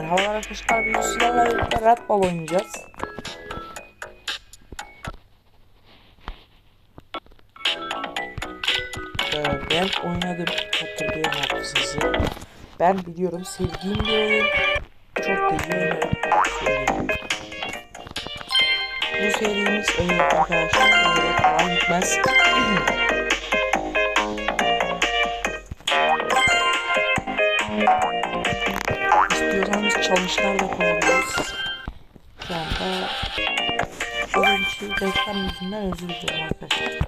Arkadaşlar bugün sizlerle birlikte Red Ball oynayacağız. Ee, ben oynadım hatırlıyorum hafızası. Ben biliyorum sevdiğim bir oyun. Çok da iyi. Bu serimiz e, arkadaşlar kolay gitmez. İstiyorsanız challenge'lar da koyabiliriz. Şu anda şey reklam yüzünden özür dilerim arkadaşlar.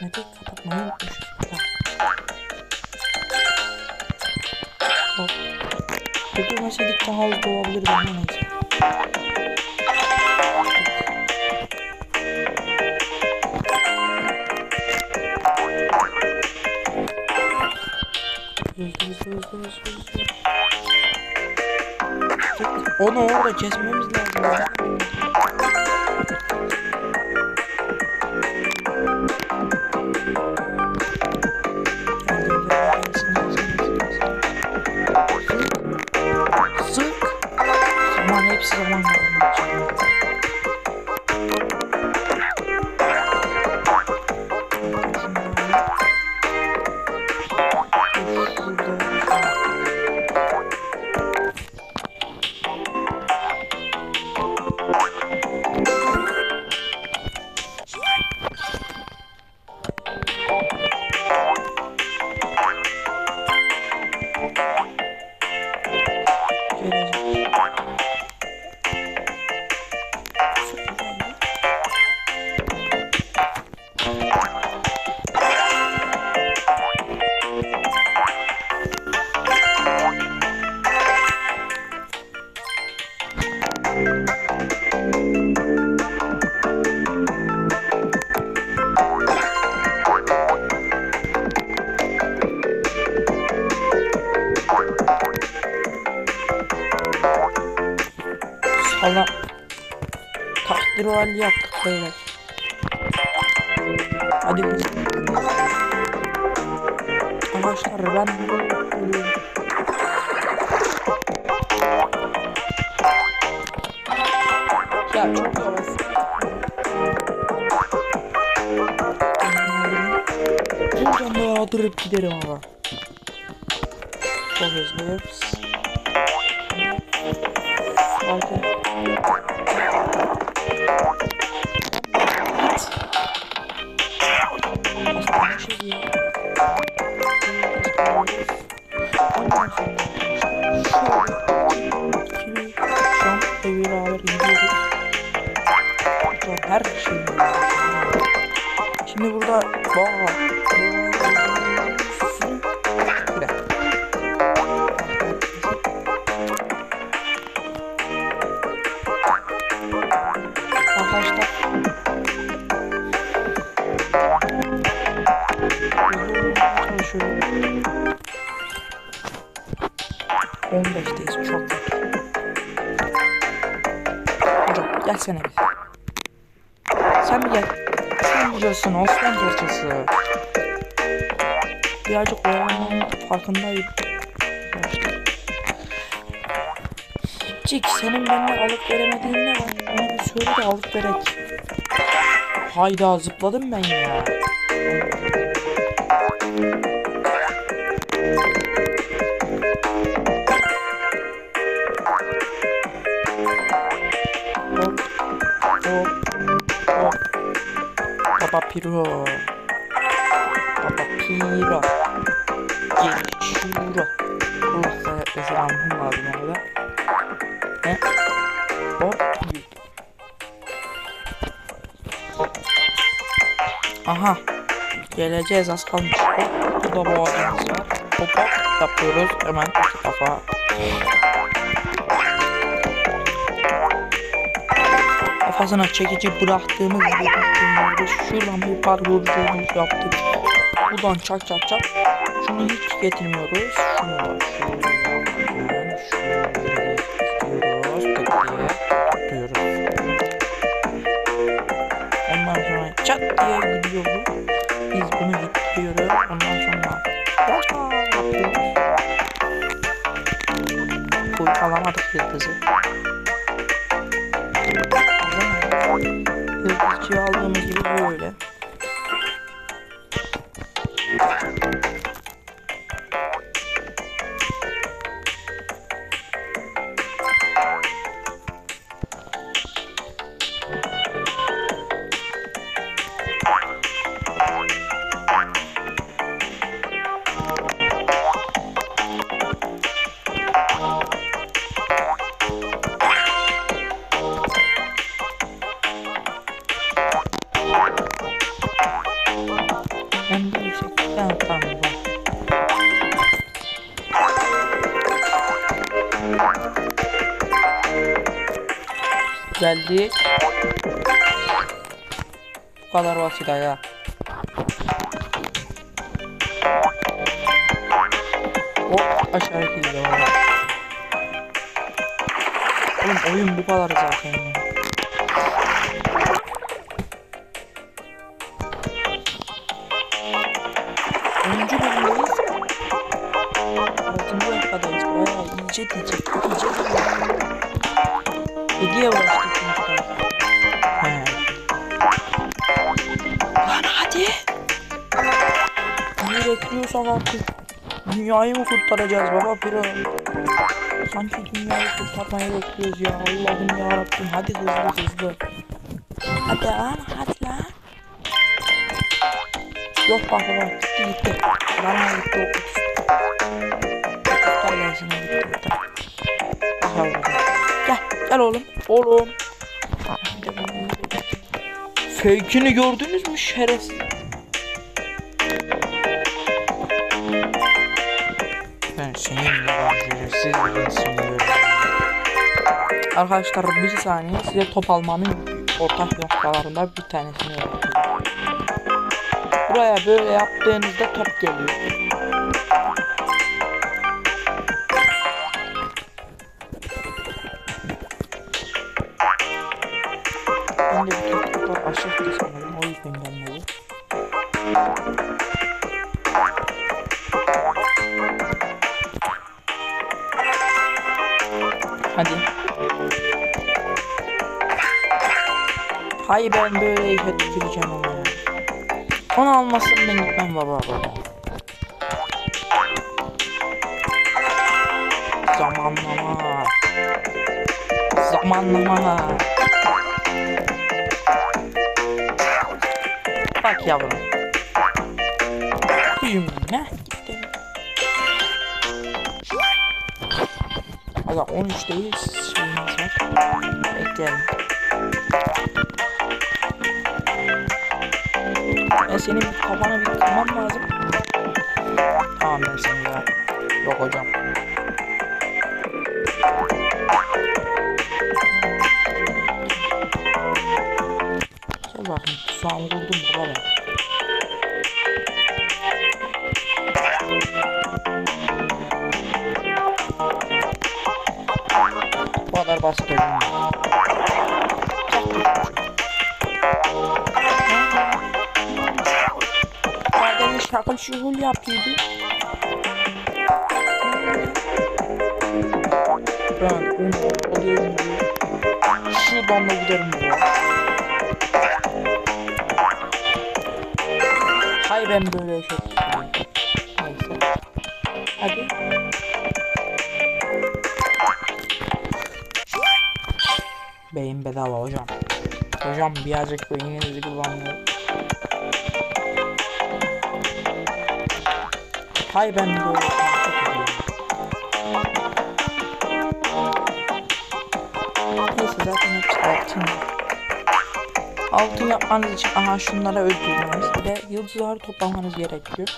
Ne de kapatmayı unutmuşuz. Tamam. Hop. Götürmeseydik daha hızlı olabilirdi ama neyse. Hızlı hızlı hızlı hızlı hızlı. Onu orada kesmemiz lazım. ya. Sık. Zaman hepsi zaman lazım. Halde yaptık beyler. Hadi. Arkadaşlar ben ölüyorum. Ya çok yavaş. Buradan da yağdırıp giderim ama. Çok hızlı. Bakın. Aslında her şey Şimdi burada dakika. Arkadaşlar çalışıyorum. 15'teyiz çok. Hocam gelsene bir. Sen bir. Sen biliyorsun Osman parçası. Birazcık oyalanmanın farkındayım. Cik senin benimle alıp veremediğin ne var? Ona bir söyle de alıp verek. Hayda zıpladım ben ya. Piro. Baba piro. Gel şura. Allah kahretmesin almam lazım orada. Ne? Hop. Aha. Geleceğiz az kalmış. Hop. Burada boğazımız var. Hop hop kafa. Kafasına çekici bıraktığımız gibi şuradan bir parkurculuğumuz yaptık. Buradan çak çak çak. Şunu hiç getirmiyoruz. Şunu da gidiyoruz. Ondan sonra çat diye gidiyor bu. Biz bunu gittiriyoruz. Ondan sonra yapıyoruz. Koy alamadık yıldızı. Yıldızcıyı aldığımız gibi böyle. Geldik. Bu kadar basit ya. Hop aşağı gidiyor. Oğlum oyun bu kadar zaten ya. Oyuncu bölümdeyiz. Altıncı dakikadayız. Bayağı iyice diyecek. İyice diyecek. Hediye ulaştık çünkü. He. Lan hadi. Ne bekliyorsan artık. Dünyayı mı kurtaracağız baba Piro? Sanki dünyayı kurtarmayı bekliyoruz ya. Allah'ım ya Rabbim. Hadi hızlı hızlı. Hadi lan hadi lan. Yok bak baba gitti gitti. Bana gitti o kutusu. Öylesine gitti o da. Gel oğlum. Oğlum. Fake'ini gördünüz mü şerefsiz? Ben senin şerefsiz. Arkadaşlar bir saniye size top almanın ortak noktalarından bir tanesini öğreteceğim. Buraya böyle yaptığınızda top geliyor. Hadi. Hayır ben böyle işe tüküreceğim ama ya. Onu almasın ben gitmem baba baba. Zamanlama. Zamanlama. Bak yavrum. Kuyum Allah 13 değil şeyimiz var. Bekleyelim. Ben senin bir kafanı bir kırmam lazım. Tamam ben seni ya. Yok hocam. Bakayım tuzağımı kurdum baba ben. Bu kadar basit hocam. Madem şakal şuhul yapıyordu. Ben onu alıyorum diye. Şuradan da giderim diyor. Hay ben böyle şey. Neyse. Hadi. Beyin bedava hocam. Hocam birazcık beyninizi kullanmıyor. Hay ben böyle. Neyse zaten hepsi altın. Altın yapmanız için aha şunlara öldürmeniz bir de yıldızları toplamanız gerekiyor.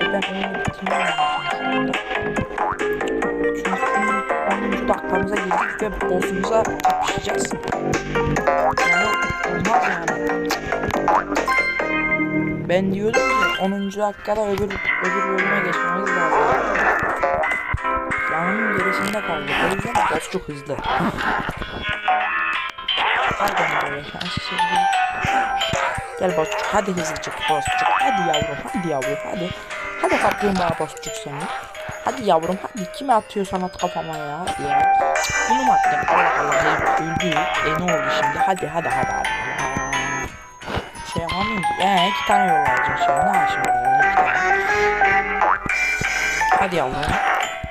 De ben onu anda. Çünkü 10. dakikamıza girdik ve boss'umuza kapışacağız. Yani olmaz yani. Ben diyordum ki 10. dakikada öbür öbür bölüme geçmemiz lazım. Planın gerisinde kaldı. O yüzden boss çok hızlı. Pardon böyle. Gel bossçuk hadi hızlıcık bossçuk. Hadi yavrum hadi yavrum hadi. Hadi kaplumbağa bozcuk seni. Hadi yavrum hadi kime atıyorsan at kafama ya. Hadi ya. Bunu mu attın? Allah Allah herif öldü. E ne oldu şimdi? Hadi hadi hadi hadi. Aa. Şey yapamıyorum ki. Ee iki tane yollayacağım şimdi. Ne var şimdi? İki tane. Hadi yavrum.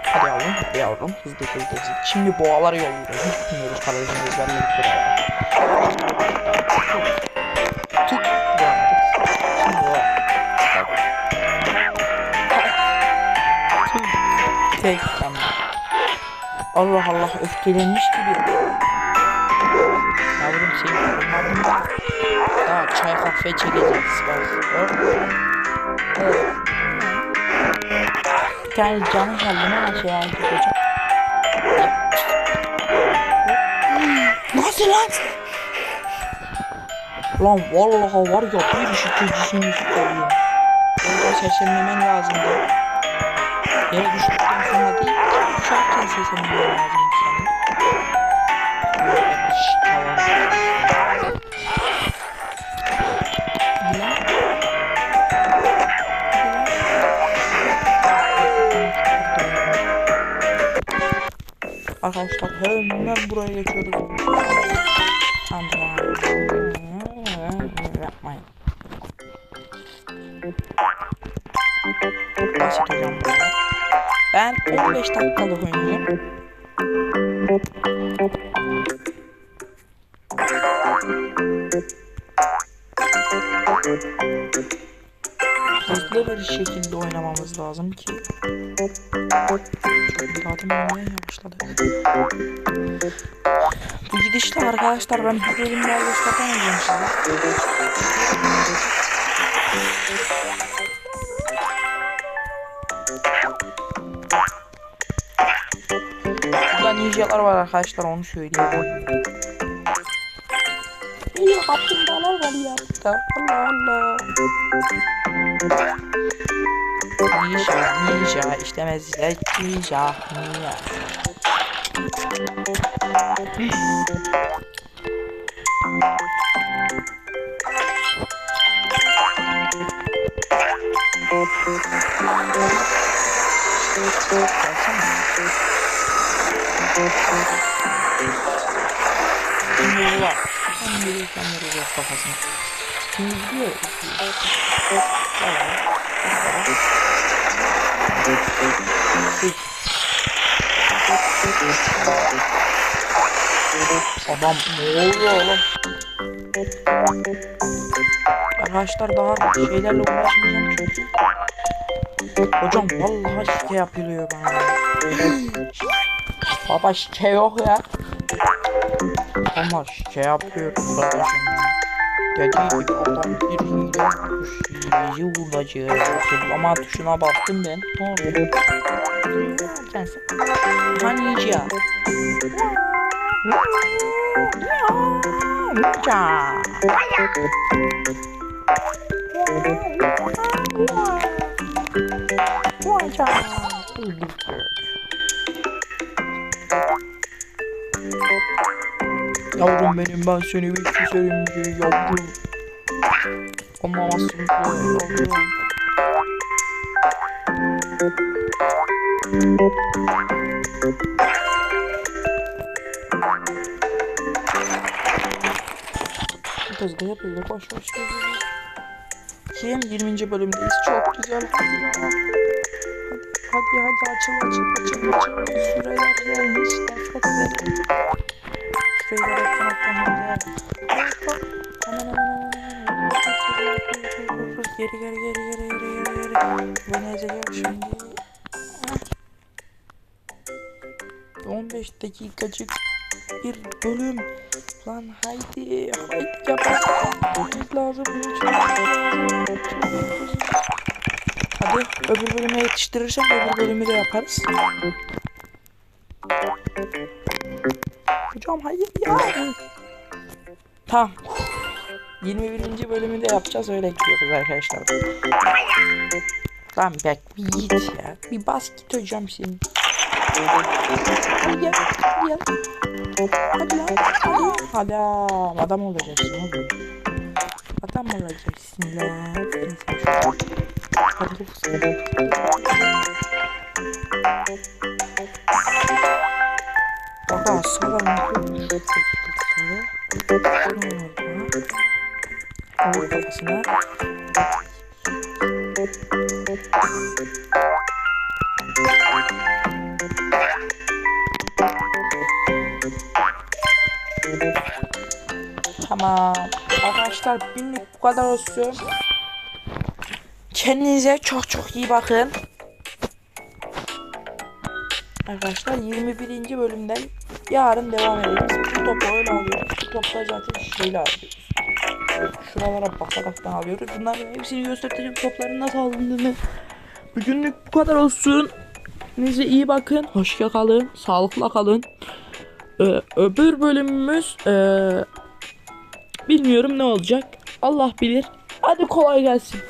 Hadi yavrum, hadi yavrum. Hızlı hızlı hızlı. Şimdi boğaları yolluyoruz. Hiç bilmiyoruz kalecinin ezberledik buralara. Tut. Tek anda. Allah Allah öfkelenmiş gibi. Yavrum seni olmadı mı? Daha çay kahve çekeceğiz. Bak. Evet. Bir tane geldi ne şey aldı hocam. Nasıl lan? Lan vallahi var ya bir işi tecrüsünü koyuyor. Orada seslenmemen lazımdı. Yere düştükten sonra değil, düşerken seslenmemen lazımdı senin. Böyle. Hadi lan. Arkadaşlar hemen buraya geçiyoruz. Aman. Yapmayın. Burada. Ben 15 dakikalık oynayayım. Hızlı bir şekilde oynamamız lazım ki Zaten oynamaya başladık. Bu gidişle arkadaşlar ben bir bölüm daha gösteremeyeceğim. Burada ninjalar var arkadaşlar onu söyleyeyim. İyi kaplumbağalar var ya. Allah Allah. Ninja, ninja, işlemez ninja, ninja. Şimdi ulan. Sen yürürken vuracak kafasını. Şimdi diyor. Adam ne oluyor oğlum? Arkadaşlar daha şeylerle uğraşmayacağım çünkü. Hocam vallahi şike yapılıyor bana. Baba şike yok ya. Ama şike yapıyoruz kardeşim. Dediği gibi adam bir hile yapmış. Hileci vuracağız. Zıplama tuşuna bastım ben. Ne oldu? Sensin. Hani ninja. Ninja. Ninja. Yavrum benim ben seni bir güzelim diye yavrum. Olmamasın diye yavrum. Hızlı boş boş geziyoruz. Kim 20. bölümdeyiz çok güzel hadi ya. Hadi açıl açıl açıl açıl. Süreler gelmiş nefret ederim. Şurayı da reklam atmamız Geri geri geri geri geri geri geri. Ben ezeceğim şimdi. Heh. 15 dakikacık bir bölüm. Lan haydi haydi yapmak lazım. Hadi öbür bölüme yetiştirirsem öbür bölümü de yaparız. Hocam hayır ya. Tamam. 21. bölümü de yapacağız öyle gidiyoruz arkadaşlar. Lan bek bir git ya. Bir bas git hocam şimdi. Gel. Gel. Hadi lan. Hadi. Hadi adam olacaksın. Adam olacaksın lan. Avur kafasına. Tamam. Arkadaşlar günlük bu kadar olsun. Kendinize çok çok iyi bakın. Arkadaşlar 21. bölümden yarın devam edeceğiz. Bu topu öyle alıyoruz. Bu topla zaten şöyle alıyoruz. Şuralara bakaraktan alıyoruz. Bunların hepsini göstereceğim. Topların nasıl alındığını. Bugünlük bu kadar olsun. Kendinize iyi bakın. Hoşça kalın. Sağlıkla kalın. Ee, öbür bölümümüz ee, bilmiyorum ne olacak. Allah bilir. Hadi kolay gelsin.